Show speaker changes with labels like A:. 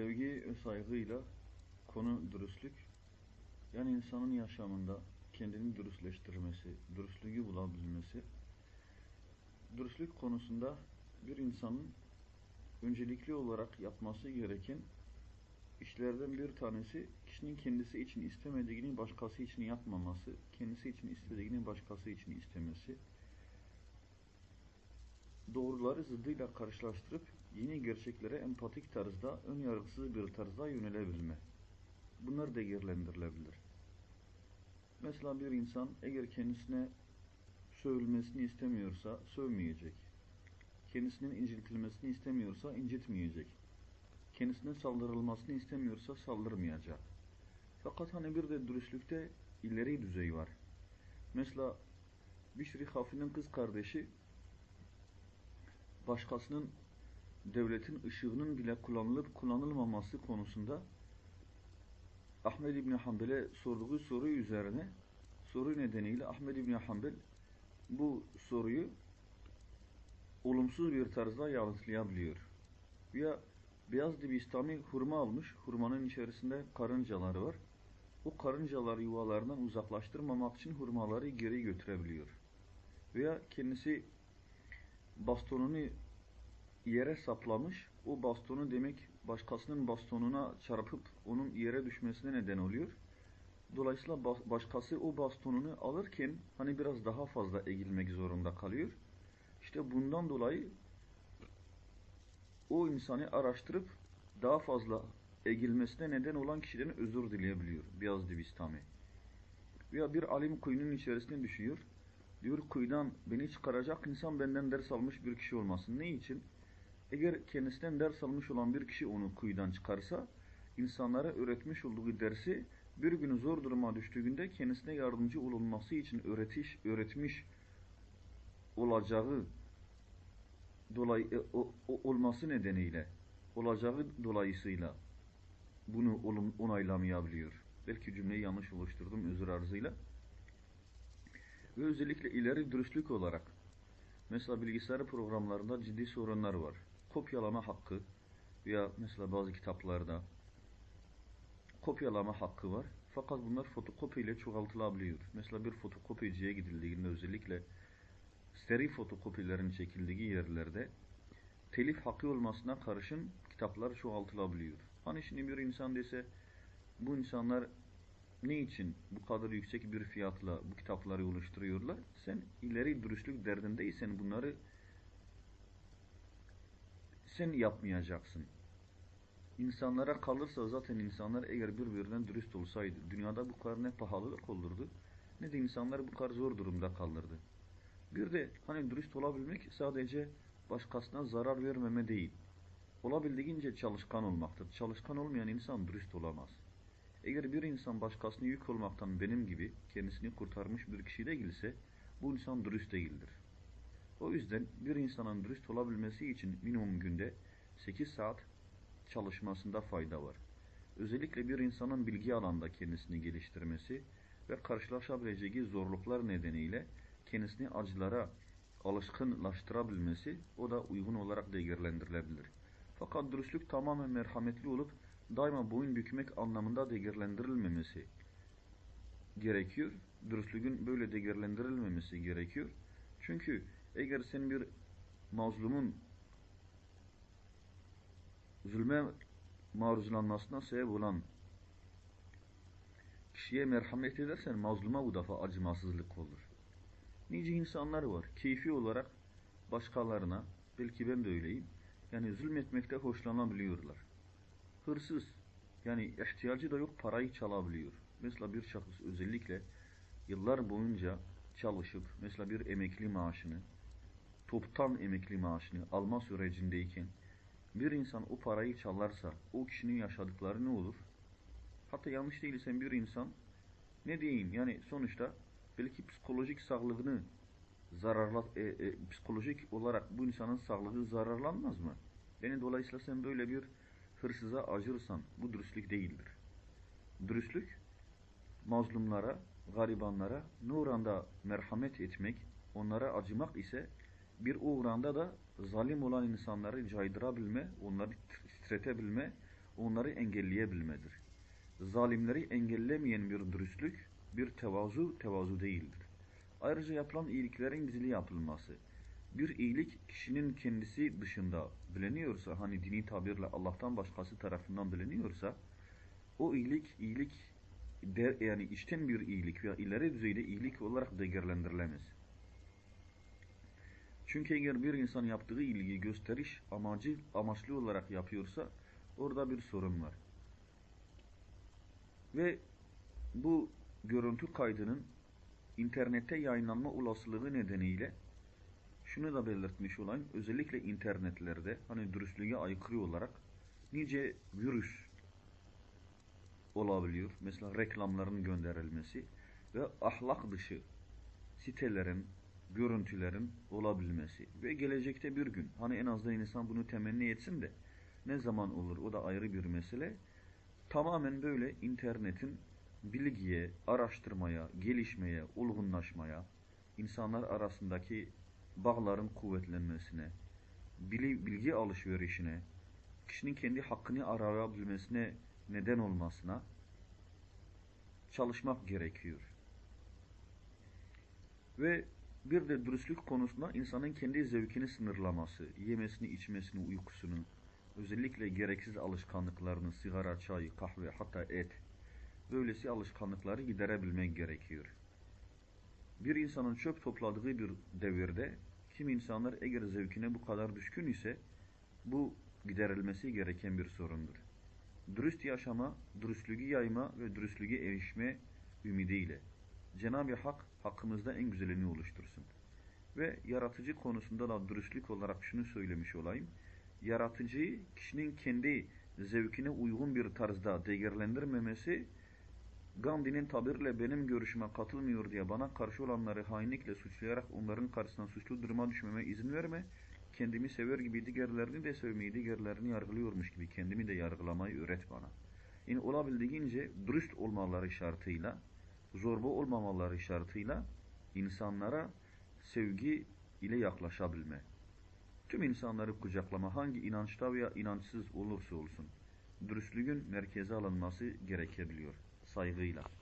A: sevgi ve saygıyla konu dürüstlük. Yani insanın yaşamında kendini dürüstleştirmesi, dürüstlüğü bulabilmesi. Dürüstlük konusunda bir insanın öncelikli olarak yapması gereken işlerden bir tanesi kişinin kendisi için istemediğini başkası için yapmaması, kendisi için istediğini başkası için istemesi. Doğruları zıddıyla karşılaştırıp yeni gerçeklere empatik tarzda, ön yargısız bir tarzda yönelebilme. Bunlar değerlendirilebilir. Mesela bir insan eğer kendisine sövülmesini istemiyorsa sövmeyecek. Kendisinin incitilmesini istemiyorsa incitmeyecek. Kendisine saldırılmasını istemiyorsa saldırmayacak. Fakat hani bir de dürüstlükte ileri düzey var. Mesela Bişri Hafi'nin kız kardeşi başkasının devletin ışığının bile kullanılıp kullanılmaması konusunda Ahmed İbni Hanbel'e sorduğu soru üzerine soru nedeniyle Ahmed İbni Hanbel bu soruyu olumsuz bir tarzda yanıtlayabiliyor. Ya beyaz dibistami hurma almış, hurmanın içerisinde karıncaları var. O karıncaları yuvalarından uzaklaştırmamak için hurmaları geri götürebiliyor. Veya kendisi bastonunu yere saplamış, o bastonu demek başkasının bastonuna çarpıp onun yere düşmesine neden oluyor. Dolayısıyla başkası o bastonunu alırken hani biraz daha fazla eğilmek zorunda kalıyor. İşte bundan dolayı o insanı araştırıp daha fazla eğilmesine neden olan kişiden özür dileyebiliyor. Beyaz Divistami. Veya bir alim kuyunun içerisine düşüyor. Diyor kuyudan beni çıkaracak insan benden ders almış bir kişi olmasın. Ne için? Eğer kendisinden ders almış olan bir kişi onu kuyudan çıkarsa, insanlara öğretmiş olduğu dersi bir gün zor duruma düştüğünde kendisine yardımcı olunması için öğretiş, öğretmiş olacağı dolay, e, o, o, olması nedeniyle, olacağı dolayısıyla bunu onaylamayabiliyor. Belki cümleyi yanlış oluşturdum özür arzıyla. Ve özellikle ileri dürüstlük olarak mesela bilgisayar programlarında ciddi sorunlar var kopyalama hakkı veya mesela bazı kitaplarda kopyalama hakkı var. Fakat bunlar fotokopi ile çoğaltılabiliyor. Mesela bir fotokopiciye gidildiğinde özellikle seri fotokopilerin çekildiği yerlerde telif hakkı olmasına karşın kitaplar çoğaltılabiliyor. Hani şimdi bir insan dese bu insanlar ne için bu kadar yüksek bir fiyatla bu kitapları oluşturuyorlar? Sen ileri dürüstlük derdindeysen bunları sen yapmayacaksın. İnsanlara kalırsa zaten insanlar eğer birbirinden dürüst olsaydı dünyada bu kadar ne pahalılık olurdu ne de insanlar bu kadar zor durumda kalırdı. Bir de hani dürüst olabilmek sadece başkasına zarar vermeme değil. Olabildiğince çalışkan olmaktır. Çalışkan olmayan insan dürüst olamaz. Eğer bir insan başkasına yük olmaktan benim gibi kendisini kurtarmış bir kişi değilse bu insan dürüst değildir. O yüzden bir insanın dürüst olabilmesi için minimum günde 8 saat çalışmasında fayda var. Özellikle bir insanın bilgi alanda kendisini geliştirmesi ve karşılaşabileceği zorluklar nedeniyle kendisini acılara alışkınlaştırabilmesi o da uygun olarak değerlendirilebilir. Fakat dürüstlük tamamen merhametli olup daima boyun bükmek anlamında değerlendirilmemesi gerekiyor. Dürüstlüğün böyle değerlendirilmemesi gerekiyor. Çünkü eğer sen bir mazlumun zulme maruzlanmasına sebep olan kişiye merhamet edersen mazluma bu defa acımasızlık olur. Nice insanlar var. Keyfi olarak başkalarına, belki ben de öyleyim, yani zulmetmekte hoşlanabiliyorlar. Hırsız, yani ihtiyacı da yok parayı çalabiliyor. Mesela bir şahıs özellikle yıllar boyunca çalışıp mesela bir emekli maaşını toptan emekli maaşını alma sürecindeyken bir insan o parayı çalarsa o kişinin yaşadıkları ne olur? Hatta yanlış değilsen bir insan ne diyeyim yani sonuçta belki psikolojik sağlığını zararla e, e, psikolojik olarak bu insanın sağlığı zararlanmaz mı? Yani dolayısıyla sen böyle bir hırsıza acırsan bu dürüstlük değildir. Dürüstlük mazlumlara, garibanlara ne oranda merhamet etmek, onlara acımak ise bir uğranda da zalim olan insanları caydırabilme, onları titretebilme, onları engelleyebilmedir. Zalimleri engellemeyen bir dürüstlük, bir tevazu, tevazu değildir. Ayrıca yapılan iyiliklerin gizli yapılması. Bir iyilik kişinin kendisi dışında bileniyorsa, hani dini tabirle Allah'tan başkası tarafından bileniyorsa, o iyilik, iyilik de, yani içten bir iyilik veya ileri düzeyde iyilik olarak değerlendirilemez. Çünkü eğer bir insan yaptığı iyiliği gösteriş amacı amaçlı olarak yapıyorsa orada bir sorun var. Ve bu görüntü kaydının internette yayınlanma olasılığı nedeniyle şunu da belirtmiş olayım. Özellikle internetlerde hani dürüstlüğe aykırı olarak nice virüs olabiliyor. Mesela reklamların gönderilmesi ve ahlak dışı sitelerin, görüntülerin olabilmesi ve gelecekte bir gün hani en azından insan bunu temenni etsin de ne zaman olur o da ayrı bir mesele. Tamamen böyle internetin bilgiye, araştırmaya, gelişmeye, olgunlaşmaya, insanlar arasındaki bağların kuvvetlenmesine, bilgi alışverişine, kişinin kendi hakkını arayabilmesine neden olmasına çalışmak gerekiyor. Ve bir de dürüstlük konusunda insanın kendi zevkini sınırlaması, yemesini, içmesini, uykusunu, özellikle gereksiz alışkanlıklarını, sigara, çay, kahve, hatta et, böylesi alışkanlıkları giderebilmek gerekiyor. Bir insanın çöp topladığı bir devirde, kim insanlar eğer zevkine bu kadar düşkün ise, bu giderilmesi gereken bir sorundur. Dürüst yaşama, dürüstlüğü yayma ve dürüstlüğe erişme ümidiyle. Cenab-ı Hak hakkımızda en güzelini oluştursun. Ve yaratıcı konusunda da dürüstlük olarak şunu söylemiş olayım. Yaratıcıyı kişinin kendi zevkine uygun bir tarzda değerlendirmemesi, Gandhi'nin tabirle benim görüşüme katılmıyor diye bana karşı olanları hainlikle suçlayarak onların karşısına suçlu duruma düşmeme izin verme. Kendimi sever gibi diğerlerini de sevmeyi, diğerlerini yargılıyormuş gibi kendimi de yargılamayı öğret bana. Yani olabildiğince dürüst olmaları şartıyla, zorba olmamaları şartıyla insanlara sevgi ile yaklaşabilme. Tüm insanları kucaklama hangi inançta veya inançsız olursa olsun dürüstlüğün merkeze alınması gerekebiliyor saygıyla.